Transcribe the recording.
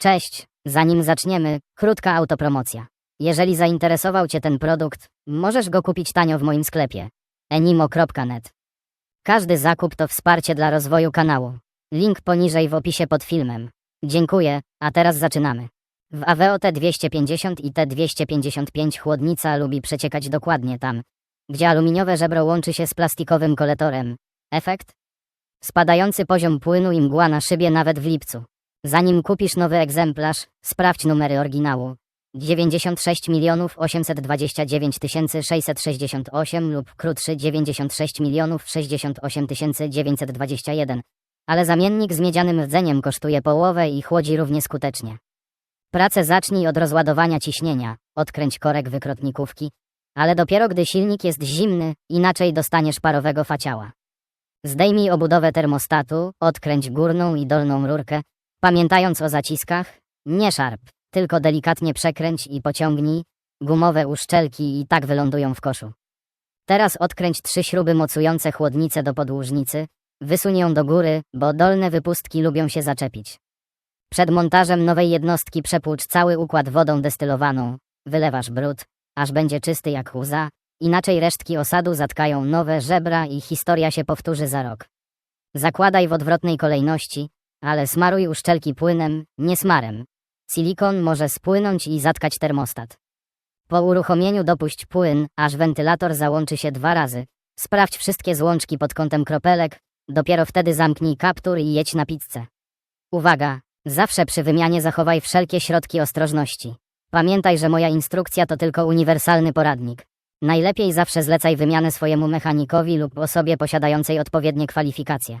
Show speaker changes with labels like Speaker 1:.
Speaker 1: Cześć, zanim zaczniemy, krótka autopromocja. Jeżeli zainteresował Cię ten produkt, możesz go kupić tanio w moim sklepie enimo.net. Każdy zakup to wsparcie dla rozwoju kanału. Link poniżej w opisie pod filmem. Dziękuję, a teraz zaczynamy. W Aveo T250 i T255 chłodnica lubi przeciekać dokładnie tam, gdzie aluminiowe żebro łączy się z plastikowym kolektorem. Efekt? Spadający poziom płynu i mgła na szybie nawet w lipcu. Zanim kupisz nowy egzemplarz, sprawdź numery oryginału. 96 milionów 829 668 lub krótszy 96 milionów 68 921. Ale zamiennik z miedzianym rdzeniem kosztuje połowę i chłodzi równie skutecznie. Pracę zacznij od rozładowania ciśnienia, odkręć korek wykrotnikówki, ale dopiero gdy silnik jest zimny, inaczej dostaniesz parowego faciała. Zdejmij obudowę termostatu, odkręć górną i dolną rurkę, pamiętając o zaciskach, nie szarp, tylko delikatnie przekręć i pociągnij, gumowe uszczelki i tak wylądują w koszu. Teraz odkręć trzy śruby mocujące chłodnicę do podłużnicy, wysuń ją do góry, bo dolne wypustki lubią się zaczepić. Przed montażem nowej jednostki przepłucz cały układ wodą destylowaną, wylewasz brud, aż będzie czysty jak łza, inaczej resztki osadu zatkają nowe żebra i historia się powtórzy za rok. Zakładaj w odwrotnej kolejności, ale smaruj uszczelki płynem, nie smarem. Silikon może spłynąć i zatkać termostat. Po uruchomieniu dopuść płyn, aż wentylator załączy się dwa razy. Sprawdź wszystkie złączki pod kątem kropelek, dopiero wtedy zamknij kaptur i jedź na pizzę. Uwaga! Zawsze przy wymianie zachowaj wszelkie środki ostrożności. Pamiętaj, że moja instrukcja to tylko uniwersalny poradnik. Najlepiej zawsze zlecaj wymianę swojemu mechanikowi lub osobie posiadającej odpowiednie kwalifikacje.